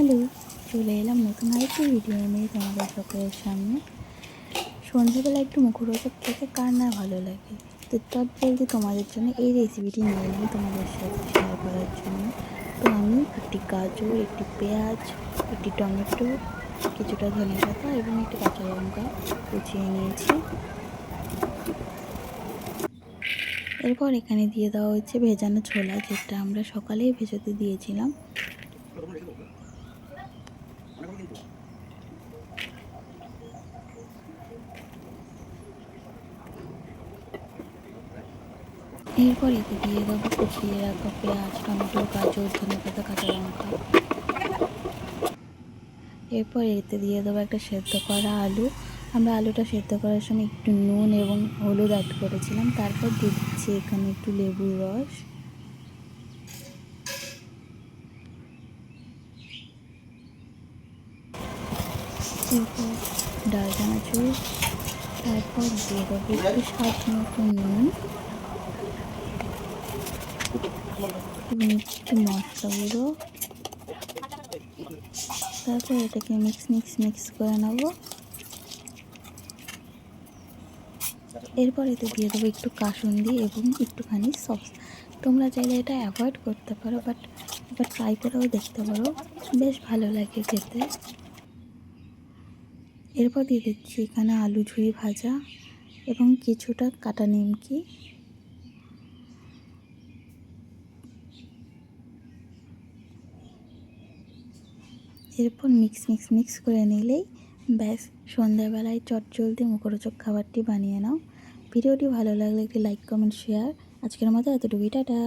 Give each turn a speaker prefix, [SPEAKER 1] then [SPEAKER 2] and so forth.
[SPEAKER 1] Hello, চলে এলাম নতুন আরেকটি ভিডিও নিয়ে তোমাদের সকলের সামনে। সন্ধ্যাবেলা একটু মুখরোচক খেতে কার না ভালো লাগে? তো বলতে তোমাদের জন্য এই রেসিপিটি নিয়ে এলাম তোমাদের সাথে শেয়ার করার জন্য। তো আমি একটি গাজর, একটি পেঁয়াজ, একটি টমেটো, কিছুটা ধনে পাতা এবং একটি কাঁচা লঙ্কা কুচিয়ে নিয়েছি। এরপর এখানে দিয়ে দেওয়া হচ্ছে ভেজানো ছোলা, যেটা আমরা সকালেই ভেজাতে দিয়েছিলাম। এরপর এতে দিয়ে দেবো কুচিয়ে রাখা পেঁয়াজ টমেটো, গাজর, ধনে পাতা, কাঁচা লঙ্কা। এরপর এতে দিয়ে দেবো একটা সেদ্ধ করা আলু। আমরা আলুটা সেদ্ধ করার সময় একটু নুন এবং হলুদ অ্যাড করেছিলাম। তারপর দিয়ে দিচ্ছি এখানে একটু লেবুর রস। এরপর চানাচুর তারপর দিয়ে দেবো একটু স্বাদ মতো নুন। একটু মশলা গুঁড়ো তারপর এটাকে মিক্স মিক্স মিক্স করে নেব। এরপর এতে দিয়ে দেবো একটু কাসুন্দি এবং একটুখানি সস। তোমরা চাইলে এটা অ্যাভয়েড করতে পারো বাট এবার ট্রাই করেও দেখতে পারো। বেশ ভালো লাগে খেতে। এরপর দিয়ে দিচ্ছি এখানে আলু ঝুড়ি ভাজা এবং কিছুটা কাটা নিমকি। এরপর মিক্স মিক্স মিক্স করে নিলেই ব্যাস, সন্ধ্যাবেলায় চটজলদি মুখরোচক খাবারটি বানিয়ে নাও। ভিডিওটি ভালো লাগলে একটি লাইক কমেন্ট শেয়ার আজকের মতো এতটুকুই, টাটা।